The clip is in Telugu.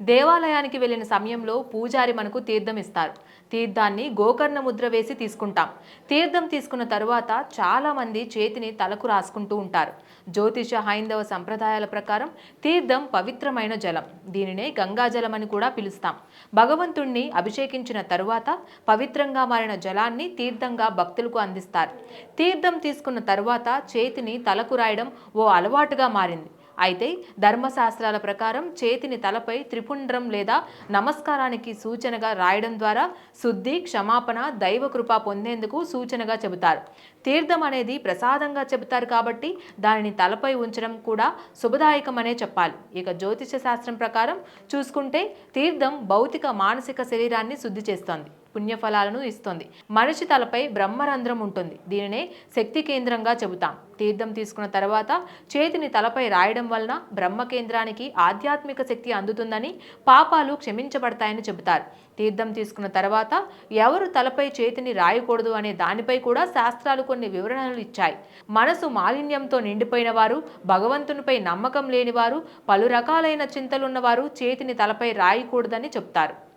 దేవాలయానికి వెళ్ళిన సమయంలో పూజారి మనకు తీర్థం ఇస్తారు. తీర్థాన్ని గోకర్ణ ముద్ర వేసి తీసుకుంటాం. తీర్థం తీసుకున్న తరువాత చాలామంది చేతిని తలకు రాసుకుంటూ ఉంటారు. జ్యోతిష హైందవ సంప్రదాయాల ప్రకారం తీర్థం పవిత్రమైన జలం. దీనినే గంగాజలం అని కూడా పిలుస్తాం. భగవంతుణ్ణి అభిషేకించిన తరువాత పవిత్రంగా మారిన జలాన్ని తీర్థంగా భక్తులకు అందిస్తారు. తీర్థం తీసుకున్న తరువాత చేతిని తలకు రాయడం ఓ అలవాటుగా మారింది. అయితే ధర్మశాస్త్రాల ప్రకారం చేతిని తలపై త్రిపుండ్రం లేదా నమస్కారానికి సూచనగా రాయడం ద్వారా శుద్ధి క్షమాపణ దైవ కృప పొందేందుకు సూచనగా చెబుతారు. తీర్థం అనేది ప్రసాదంగా చెబుతారు కాబట్టి దానిని తలపై ఉంచడం కూడా శుభదాయకమనే చెప్పాలి. ఇక జ్యోతిష శాస్త్రం ప్రకారం చూసుకుంటే తీర్థం భౌతిక మానసిక శరీరాన్ని శుద్ధి చేస్తోంది. పుణ్యఫలాలను ఇస్తుంది. మనిషి తలపై బ్రహ్మరంధ్రం ఉంటుంది. దీనినే శక్తి కేంద్రంగా చెబుతాం. తీర్థం తీసుకున్న తర్వాత చేతిని తలపై రాయడం వలన బ్రహ్మ కేంద్రానికి ఆధ్యాత్మిక శక్తి అందుతుందని పాపాలు క్షమించబడతాయని చెబుతారు. తీర్థం తీసుకున్న తర్వాత ఎవరు తలపై చేతిని రాయకూడదు అనే దానిపై కూడా శాస్త్రాలు కొన్ని వివరణలు ఇచ్చాయి. మనసు మాలిన్యంతో నిండిపోయిన వారు భగవంతునిపై నమ్మకం లేనివారు పలు రకాలైన చింతలున్నవారు చేతిని తలపై రాయకూడదని చెప్తారు